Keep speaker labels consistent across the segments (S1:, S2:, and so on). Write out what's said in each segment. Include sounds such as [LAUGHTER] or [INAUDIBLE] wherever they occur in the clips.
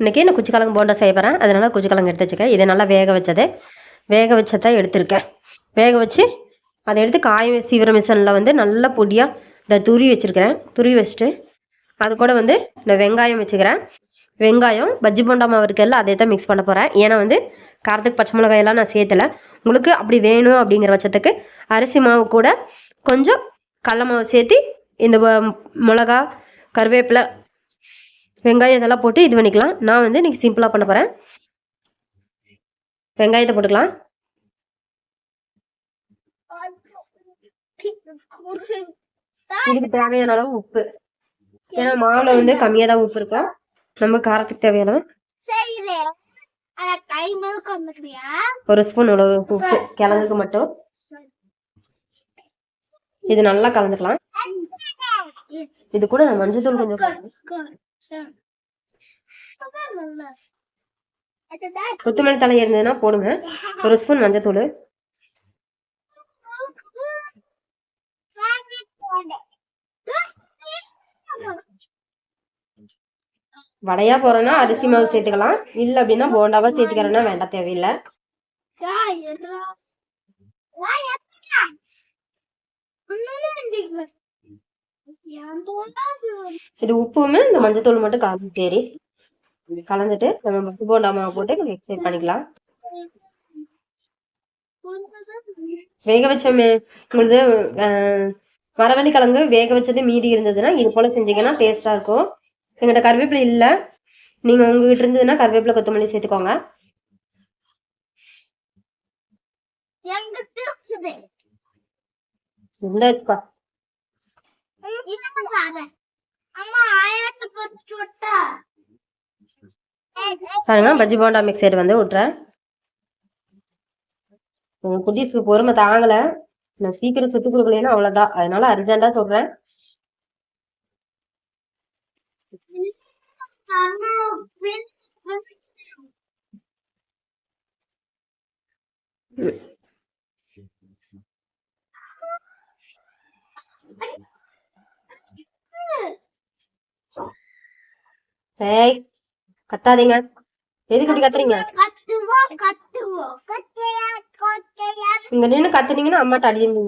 S1: இன்றைக்கி நான் குச்சிக்கிழங்கு போண்டா செய்ய போகிறேன் அதனால் குச்சிக்கிழங்கு எடுத்து வச்சுக்கேன் இதை நல்லா வேக வச்சது. வேக வச்சதை எடுத்திருக்கேன். வேக வச்சு அதை எடுத்து காய சீவிர மிஷனில் வந்து நல்லா பொடியாக இந்த துருவி வச்சுருக்கிறேன். துருவி வச்சுட்டு அது கூட வந்து இந்த வெங்காயம் வச்சுக்கிறேன். வெங்காயம் பஜ்ஜி போண்டா மாவு இருக்கல அதை தான் மிக்ஸ் பண்ண போகிறேன் ஏன்னா வந்து காரத்துக்கு பச்சை மிளகாயெல்லாம் நான் சேர்த்தலை. உங்களுக்கு அப்படி வேணும் அப்படிங்கிற பட்சத்துக்கு அரிசி மாவு கூட கொஞ்சம் கடல மாவு சேர்த்து இந்த மிளகா கருவேப்பிலை வெங்காயம் இதெல்லாம் போட்டு இது பண்ணிக்கலாம். நான் வந்து இன்றைக்கி சிம்பிளாக பண்ண போகிறேன் வெங்காயத்தை போட்டுக்கலாம். இதுக்கு தேவையான அளவு உப்பு. ஏன்னா மாவுல வந்து கம்மியாக தான் உப்பு இருக்கும். நம்ம காரத்துக்கு தேவையான ஒரு ஸ்பூன் அளவு உப்பு கிழங்குக்கு மட்டும். இது நல்லா கலந்துக்கலாம். இது கூட நான் மஞ்சள் கொஞ்சம் கொத்தமல்லி தலை இருந்ததுன்னா போடுங்க. ஒரு ஸ்பூன் மஞ்சத்தூள் வடையா போறேன்னா அரிசி மாவு சேர்த்துக்கலாம். இல்லை அப்படின்னா போண்டாவா சேர்த்துக்கிறேன்னா வேண்டாம் தேவையில்லை. இது உப்புமே இந்த மஞ்சத்தூள் மட்டும் கலந்து தேரி. கலந்துட்டு நம்ம மத்து போண்டா மாவு போட்டு மிக்ஸ் பண்ணிக்கலாம். வேக வச்சோமே உங்களுக்கு மரவள்ளி கிழங்கு வேக வச்சது மீதி இருந்ததுன்னா இது போல செஞ்சீங்கன்னா டேஸ்டா இருக்கும். எங்கிட்ட கருவேப்பிலை இல்லை. நீங்க உங்ககிட்ட இருந்ததுன்னா கருவேப்பிலை கொத்தமல்லி சேர்த்துக்கோங்க.
S2: எங்கிட்ட
S1: பாருங்க பஜ்ஜி போண்டா மிக்சர் வந்து விட்றேன் உங்க குட்டீஸ்க்கு பொறுமை தாங்கல. நான் சீக்கிரம் சுட்டு கொடுக்கலைன்னா அவ்வளவுதான் அதனால அர்ஜென்டா சொல்றேன்.
S2: அம்மா
S1: ஏய் கத்தாதீங்க. எதுக்கு இப்படி கத்துறீங்க? இங்க நின்னு கத்துனீங்கன்னா அம்மாட்ட அடியுங்க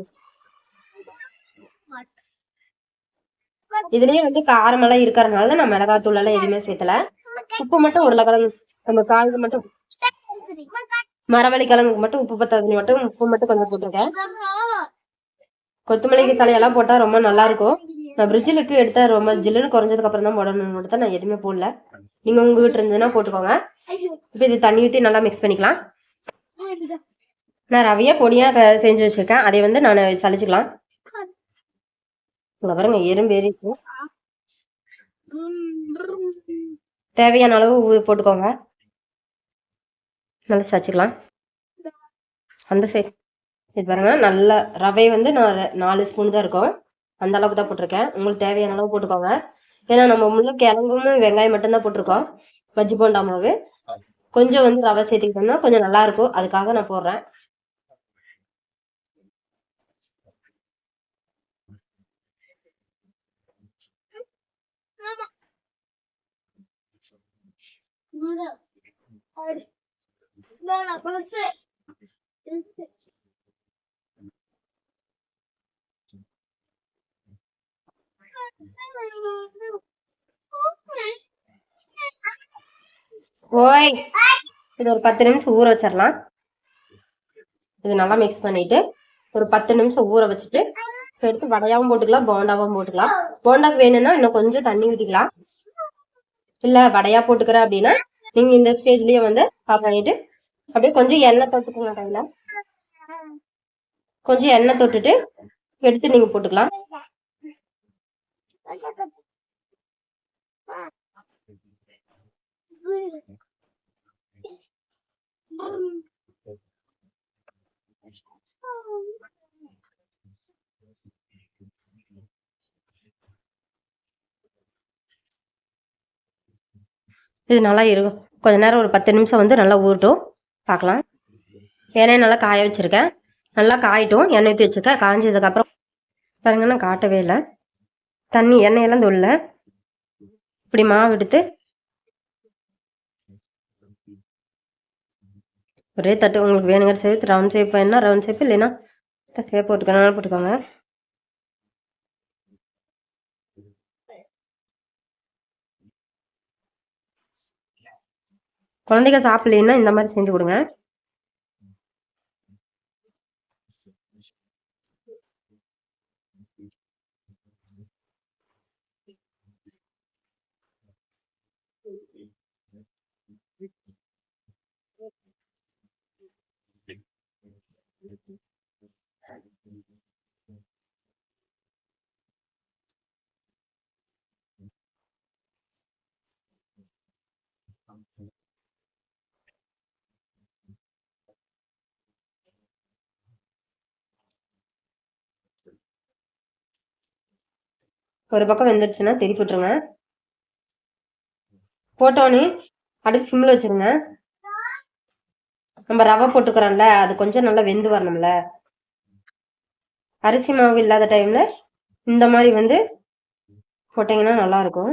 S1: இதுலயே வந்து காரமெல்லாம் இருக்கறனால தான் நான் மிளகாத்தூள் எல்லாம் எதுவுமே சேர்த்தல உப்பு மட்டும் உருளைக்கிழங்கு நம்ம காய்க்கு மட்டும் மரவள்ளி கிழங்குக்கு மட்டும் உப்பு பத்தாதுன்னு மட்டும் உப்பு மட்டும் கொஞ்சம் போட்டிருக்கேன். கொத்தமல்லி தலையெல்லாம் போட்டா ரொம்ப நல்லா இருக்கும். நான் ஃப்ரிட்ஜிலுக்கு எடுத்தா ரொம்ப ஜில்லுன்னு குறைஞ்சதுக்கு அப்புறம் தான் போடணும்னு மட்டும் தான் நான் எதுவுமே போடல. நீங்க உங்ககிட்ட இருந்ததுன்னா போட்டுக்கோங்க. இப்போ இது தண்ணி ஊற்றி நல்லா மிக்ஸ் பண்ணிக்கலாம். நான் ரவையை பொடியா க- செஞ்சு வச்சிருக்கேன். அதை வந்து நான் சளிச்சுக்கலாம். இங்க பாருங்க எறும்பு தேவையான அளவு போட்டுக்கோங்க. நல்லா சளிச்சுக்கலாம். அந்த சைடு இது பாருங்க நல்ல ரவை வந்து நான் நாலு ஸ்பூன் தான் இருக்கும். அந்த அளவுக்கு தான் போட்டிருக்கேன். உங்களுக்கு தேவையான அளவு போட்டுக்கோங்க. ஏன்னா நம்ம முழு கிழங்கும் வெங்காயம் மட்டும்தான் போட்டிருக்கோம். பஜ்ஜி போண்டா மாவு. கொஞ்சம் வந்து ரவை சேர்த்துக்கிட்டோம்னா கொஞ்சம் நல்லா இருக்கும். அதுக்காக நான் போடுறேன். ஓய் இது ஒரு பத்து நிமிஷம் ஊற வச்சிடலாம். இது நல்லா மிக்ஸ் பண்ணிட்டு ஒரு பத்து நிமிஷம் ஊற வச்சுட்டு எடுத்து வடையாவும் போட்டுக்கலாம் போண்டாவும் போட்டுக்கலாம். போண்டாக்கு வேணும்னா இன்னும் கொஞ்சம் தண்ணி ஊற்றிக்கலாம் இல்ல வடையா போட்டுக்கிறேன் அப்படின்னா நீங்க இந்த ஸ்டேஜ்லயே வந்து ஆஃப் பண்ணிட்டு அப்படியே கொஞ்சம் எண்ணெய் தொட்டுக்கோங்க கையில. கொஞ்சம் எண்ணெய் தொட்டுட்டு எடுத்து நீங்க போட்டுக்கலாம். இது நல்லா இருக்கும். கொஞ்ச நேரம் ஒரு பத்து நிமிஷம் வந்து நல்லா ஊறட்டும். பார்க்கலாம். எண்ணெய் நல்லா காய வச்சுருக்கேன். நல்லா காயட்டும். எண்ணெய் ஊற்றி வச்சிருக்கேன். காஞ்சதுக்கப்புறம் பாருங்க நான் காட்டவே இல்லை. தண்ணி எண்ணெயெல்லாம் தொல்ல இப்படி மாவு எடுத்து ஒரே தட்டு உங்களுக்கு வேணுங்கிற ஷேப் ரவுண்ட் ஷேப் என்ன ரவுண்ட் ஷேப் இல்லைன்னா ஷேப் போட்டுக்கணும் போட்டுக்கோங்க. குழந்தைங்க சாப்பிட்லன்னா இந்த மாதிரி செஞ்சு கொடுங்க. ஒரு பக்கம் வெந்துடுச்சுன்னா திருப்பி விட்டுருங்க. போட்டோன்னே அடுப்பு சிம்மில் வச்சுருங்க. நம்ம ரவை போட்டுக்கிறோம்ல அது கொஞ்சம் நல்லா வெந்து வரணும்ல. அரிசி மாவு இல்லாத டைமில் இந்த மாதிரி வந்து போட்டிங்கன்னா நல்லாயிருக்கும்.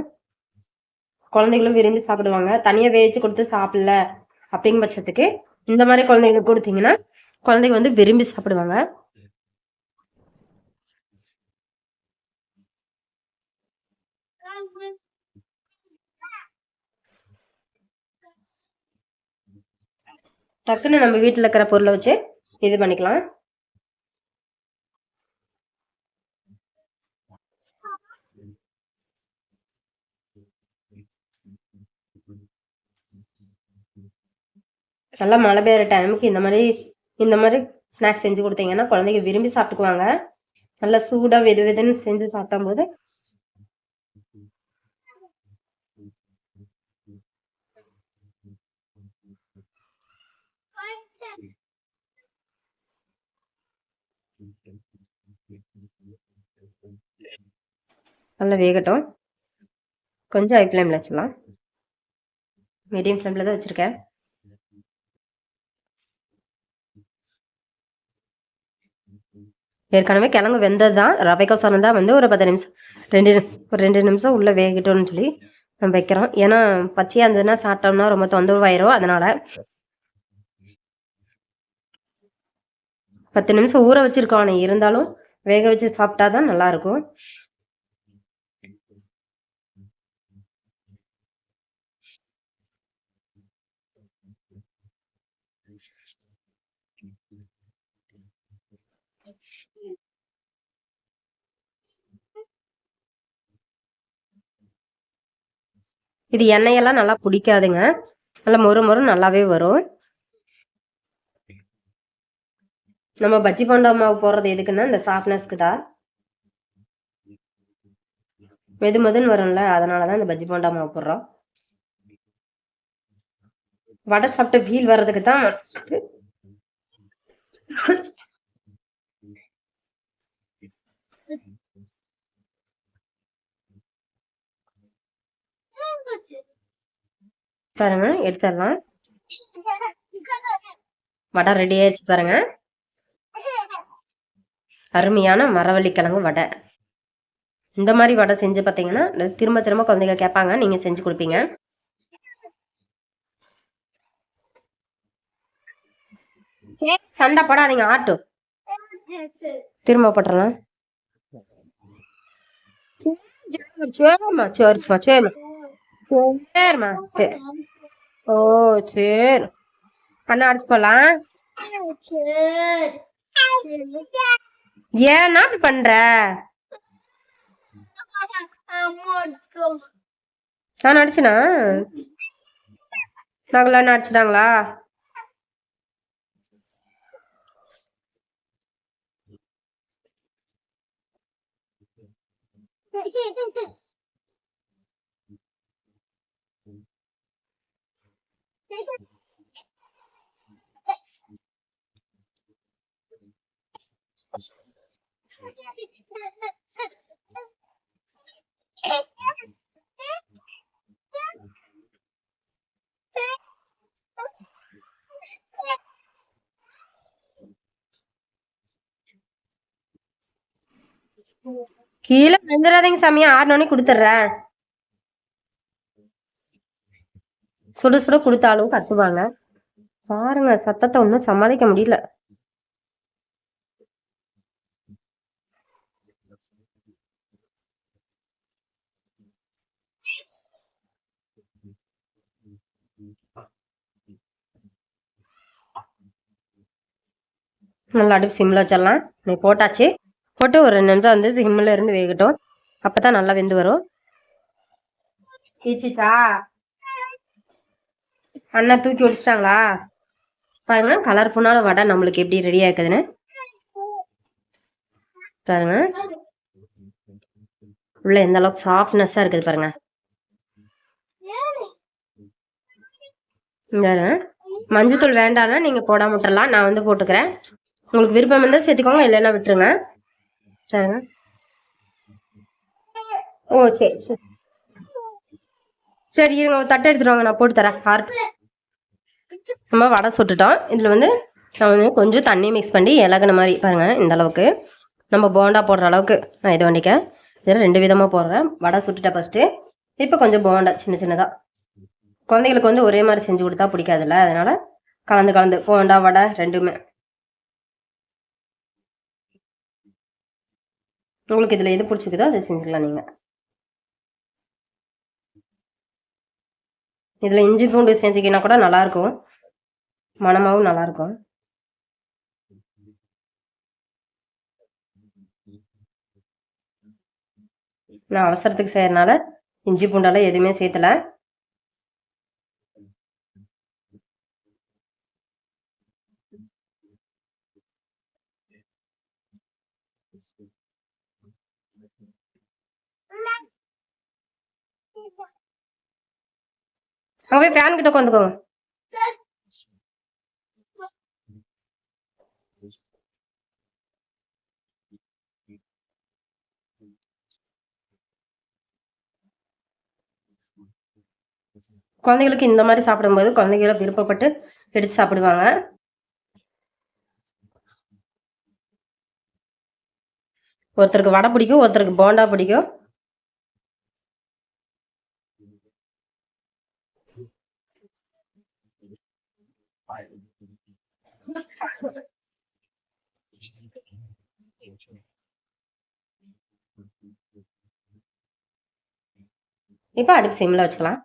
S1: குழந்தைகளும் விரும்பி சாப்பிடுவாங்க. தனியாக வேவிச்சு கொடுத்து சாப்பிடல அப்படிங்கிற பட்சத்துக்கு இந்த மாதிரி குழந்தைங்களுக்கு கொடுத்தீங்கன்னா குழந்தைங்க வந்து விரும்பி சாப்பிடுவாங்க. டக்குன்னு நம்ம வீட்டில் இருக்கிற பொருளை வச்சு இது பண்ணிக்கலாம். நல்லா மழை பெய்கிற டைமுக்கு இந்த மாதிரி இந்த மாதிரி ஸ்நாக்ஸ் செஞ்சு கொடுத்தீங்கன்னா குழந்தைங்க விரும்பி சாப்பிட்டுக்குவாங்க. நல்லா சூடாக வெது வெதுன்னு செஞ்சு சாப்பிடும்போது நல்லா வேகட்டும். கொஞ்சம் ஹை ஃப்ளேமில் வச்சிடலாம். மீடியம் ஃப்ளேமில் தான் வச்சுருக்கேன். ஏற்கனவே கிழங்கு வெந்தது தான் ரவைக்கோசரம் தான் வந்து ஒரு பத்து நிமிஷம் ரெண்டு ஒரு ரெண்டு நிமிஷம் உள்ளே வேகட்டும்னு சொல்லி நம்ம வைக்கிறோம். ஏன்னா பச்சையாக இருந்ததுன்னா சாப்பிட்டோம்னா ரொம்ப தொந்தரவாயிரும் அதனால் பத்து நிமிஷம் ஊற வச்சிருக்கானே இருந்தாலும் வேக வச்சு சாப்பிட்டா தான் நல்லாயிருக்கும். இது எண்ணெயெல்லாம் நல்லா பிடிக்காதுங்க. நல்லா மொறு மொறு நல்லாவே வரும். நம்ம பஜ்ஜி போண்டா மாவு போடுறது எதுக்குன்னா இந்த சாஃப்ட்னஸ்க்கு தான். மெது மெதுன்னு வரும்ல அதனால தான் இந்த பஜ்ஜி போண்டா மாவு போடுறோம். வடை சாப்பிட்ட ஃபீல் வர்றதுக்கு தான் பாருங்க எடுத்துடலாம். வடை ரெடி ஆயிடுச்சு பாருங்க. அருமையான மரவள்ளி கிழங்கு வடை. இந்த மாதிரி வடை செஞ்சு பார்த்தீங்கன்னா திரும்ப திரும்ப குழந்தைங்க கேட்பாங்க. நீங்கள் செஞ்சு கொடுப்பீங்க. சண்டை போடாதீங்க ஆட்டும் திரும்ப போட்டுறலாம். சரி, சரிம்மா சரிம்மா சரிம்மா. சரிம்மா சரி ஓ சரி. அண்ணா அடிச்சு போலாம் ஏன்னா அப்படி பண்ற? நான் அடிச்சனா நகலா அடிச்சிட்டாங்களா [LAUGHS] கீழே விழுந்துடாதீங்க சாமி ஆறுனோடனே கொடுத்துட்றேன். சுட சுட கொடுத்தாலும் கத்துவாங்க பாருங்க சத்தத்தை ஒன்றும் சமாளிக்க முடியல. நல்லா அடுப்பு சிம்மில் வச்சிடலாம். நீ போட்டாச்சு. போட்டு ஒரு ரெண்டு நிமிஷம் வந்து சிம்மில் இருந்து வேகட்டும். அப்போ தான் நல்லா வெந்து வரும். சீச்சிச்சா அண்ணா தூக்கி ஒழிச்சிட்டாங்களா? பாருங்க கலர்ஃபுல்லான வடை நம்மளுக்கு எப்படி ரெடியாக இருக்குதுன்னு. பாருங்க. உள்ள எந்த அளவுக்கு சாஃப்ட்னஸ்ஸாக இருக்குது பாருங்க. மஞ்சள் பாருங்க. மஞ்சத்தூள் வேண்டாம்னா நீங்கள் போடாம விட்டுறலாம். நான் வந்து போட்டுக்கிறேன். உங்களுக்கு விருப்பம் இருந்தால் சேர்த்துக்கோங்க இல்லைன்னா விட்டுருங்க. சரிங்க ஓ சரி சரி. சரி இருங்க தட்டை எடுத்துட்டு வாங்க நான் போட்டு தரேன். ஆறு நம்ம வடை சுட்டுட்டோம். இதில் வந்து நான் வந்து கொஞ்சம் தண்ணி மிக்ஸ் பண்ணி இலகுன மாதிரி பாருங்கள் இந்த அளவுக்கு. நம்ம போண்டா போடுற அளவுக்கு நான் இது வண்டிக்கேன். இதில் ரெண்டு விதமாக போடுறேன். வடை சுட்டுட்டேன் ஃபஸ்ட்டு இப்போ கொஞ்சம் போண்டா சின்ன சின்னதாக குழந்தைங்களுக்கு வந்து ஒரே மாதிரி செஞ்சு கொடுத்தா பிடிக்காதுல்ல அதனால் கலந்து கலந்து போண்டா வடை ரெண்டுமே. உங்களுக்கு இதில் எது பிடிச்சிக்குதோ அதை செஞ்சுக்கலாம் நீங்கள் இதில் இஞ்சி பூண்டு செஞ்சிக்கின்னா கூட நல்லாயிருக்கும். மணமாகவும் நல்லாயிருக்கும். நான் அவசரத்துக்கு செய்யறதுனால இஞ்சி பூண்டெல்லாம் எதுவுமே சேர்த்தல அங்க போய் ஃபேன் கிட்ட உட்காந்துக்கோங்க. குழந்தைகளுக்கு இந்த மாதிரி சாப்பிடும்போது குழந்தைகளை விருப்பப்பட்டு எடுத்து சாப்பிடுவாங்க. ஒருத்தருக்கு வடை பிடிக்கும் ஒருத்தருக்கு போண்டா பிடிக்கும். இப்போ அடுப்பு சிம்மில் வச்சுக்கலாம்.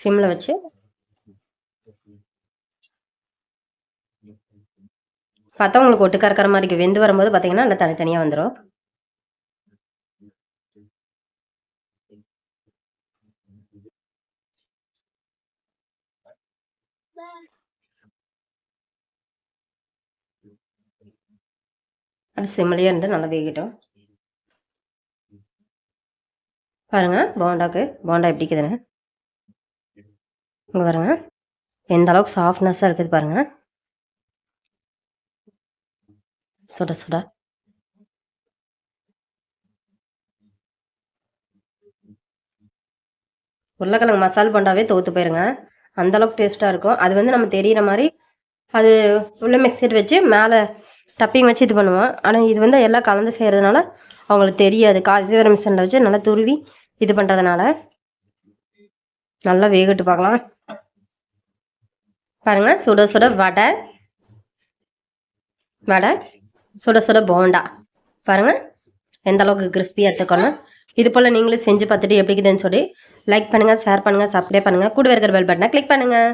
S1: சிம்மில் வச்சு பார்த்தா உங்களுக்கு ஒட்டுக்கா இருக்கிற மாதிரி இருக்குது வெந்து வரும்போது பார்த்தீங்கன்னா நல்லா தனித்தனியாக வந்துடும் அது சிம்மிலேயே இருந்து நல்லா வேகட்டும். பாருங்க போண்டாக்கு போண்டா எப்படி இருக்குதுன்னு. இங்கே பாருங்க எந்த அளவுக்கு சாஃப்ட்னஸ்ஸாக இருக்குது பாருங்கள் சுட சுட உருளைக்கிழங்கு மசால் போண்டாவே தோற்று போயிருங்க. அந்த அளவுக்கு டேஸ்ட்டாக இருக்கும். அது வந்து நம்ம தெரியிற மாதிரி அது உள்ள மிக்சர் வச்சு மேலே டப்பிங் வச்சு இது பண்ணுவோம். ஆனால் இது வந்து எல்லாம் கலந்து செய்கிறதுனால அவங்களுக்கு தெரியாது. காசிவரம் மிஷினில் வச்சு நல்லா துருவி இது பண்ணுறதுனால நல்லா வேகட்டு பார்க்கலாம். பாருங்கள் சுட சுட வடை. வடை. சுட சுட போண்டா. பாருங்கள் எந்த அளவுக்கு கிறிஸ்பியாக எடுத்துக்கணும். இது போல் நீங்களும் செஞ்சு பார்த்துட்டு எப்படி இருக்குதுன்னு சொல்லி லைக் பண்ணுங்கள் ஷேர் பண்ணுங்கள் சப்ஸ்கிரைப் பண்ணுங்கள் கூட இருக்கிற பெல் பட்டனை கிளிக் பண்ணுங்கள்